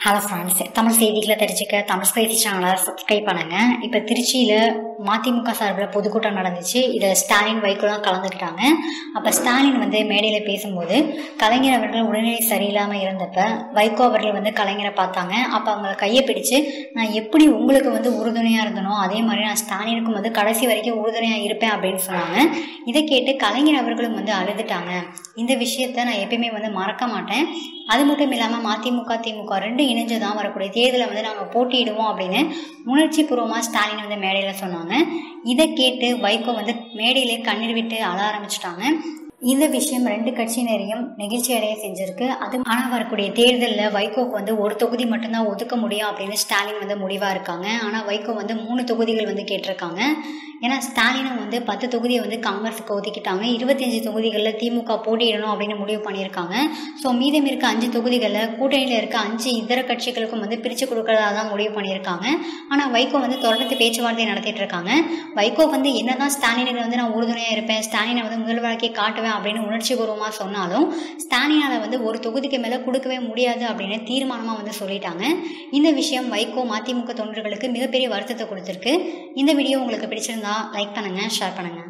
Hello friends Tamil செய்திகளை தெரிஞ்சுக்க தமிழ் செய்தி சேனலை சப்ஸ்கிரைப் பண்ணுங்க. இப்போ திருச்சியில் மதிமுக சார்பில் பொதுக்கூட்டம் நடந்துச்சு. இதில் ஸ்டாலின் வைகோலாம் கலந்துக்கிட்டாங்க. அப்போ ஸ்டாலின் வந்து மேடையில் பேசும்போது கலைஞர் அவர்கள் உடல்நிலை சரியில்லாமல் இருந்தப்ப வைகோ அவர்கள் வந்து கலைஞரை பார்த்தாங்க. அப்போ அவங்கள கையை பிடிச்சு நான் எப்படி உங்களுக்கு வந்து உறுதுணையாக இருந்தனோ அதே மாதிரி நான் ஸ்டாலினுக்கும் வந்து கடைசி வரைக்கும் உறுதுணையாக இருப்பேன் அப்படின்னு சொன்னாங்க. இதை கேட்டு கலைஞர் அவர்களும் வந்து அழுதுட்டாங்க. இந்த விஷயத்த நான் எப்பயுமே வந்து மறக்க மாட்டேன். அது மட்டும் இல்லாமல் மதிமுக திமுக ரெண்டு இணைஞ்சு தான் வரக்கூடிய தேர்தலில் வந்து நாங்கள் போட்டியிடுவோம் அப்படின்னு உணர்ச்சி பூர்வமாக ஸ்டாலின் வந்து மேடையில் சொன்னாங்க. இதை கேட்டு வைகோ வந்து மேடையிலே கண்ணீர் விட்டு அழ ஆரம்பிச்சிட்டாங்க. இந்த விஷயம் ரெண்டு கட்சியினரையும் நெகிழ்ச்சி அடைய செஞ்சிருக்கு. அது ஆனால் வரக்கூடிய தேர்தலில் வைகோக்கு வந்து ஒரு தொகுதி மட்டும்தான் ஒதுக்க முடியும் அப்படின்னு ஸ்டாலின் வந்து முடிவாக இருக்காங்க. ஆனால் வைகோ வந்து மூணு தொகுதிகள் வந்து கேட்டிருக்காங்க. ஏன்னா ஸ்டாலினும் வந்து பத்து தொகுதியை வந்து காங்கிரஸுக்கு ஒதுக்கிட்டாங்க. இருபத்தஞ்சு தொகுதிகளில் திமுக போட்டியிடணும் அப்படின்னு முடிவு பண்ணியிருக்காங்க. ஸோ மீதம் இருக்க அஞ்சு தொகுதிகளில் கூட்டணியில் இருக்க அஞ்சு இதர கட்சிகளுக்கும் வந்து பிரித்து கொடுக்கறதா தான் முடிவு பண்ணியிருக்காங்க. ஆனால் வைகோ வந்து தொடர்ந்து பேச்சுவார்த்தை நடத்திட்டு இருக்காங்க. வைகோ வந்து என்னதான் ஸ்டாலினுக்கு வந்து நான் உறுதுணையாக இருப்பேன் ஸ்டாலினை வந்து முதல்வராக்கி காட்டுவேன் அப்படின்னு உணர்ச்சி பூர்வமாக சொன்னாலும் ஸ்டாலினால் வந்து ஒரு தொகுதிக்கு மேலே கொடுக்கவே முடியாது அப்படின்னு தீர்மானமாக வந்து சொல்லிட்டாங்க. இந்த விஷயம் வைகோ மதிமுக தொண்டர்களுக்கு மிகப்பெரிய வருத்தத்தை கொடுத்துருக்கு. இந்த வீடியோ உங்களுக்கு பிடிச்சிருந்தா லைக் பண்ணுங்கள் ஷேர் பண்ணுங்கள்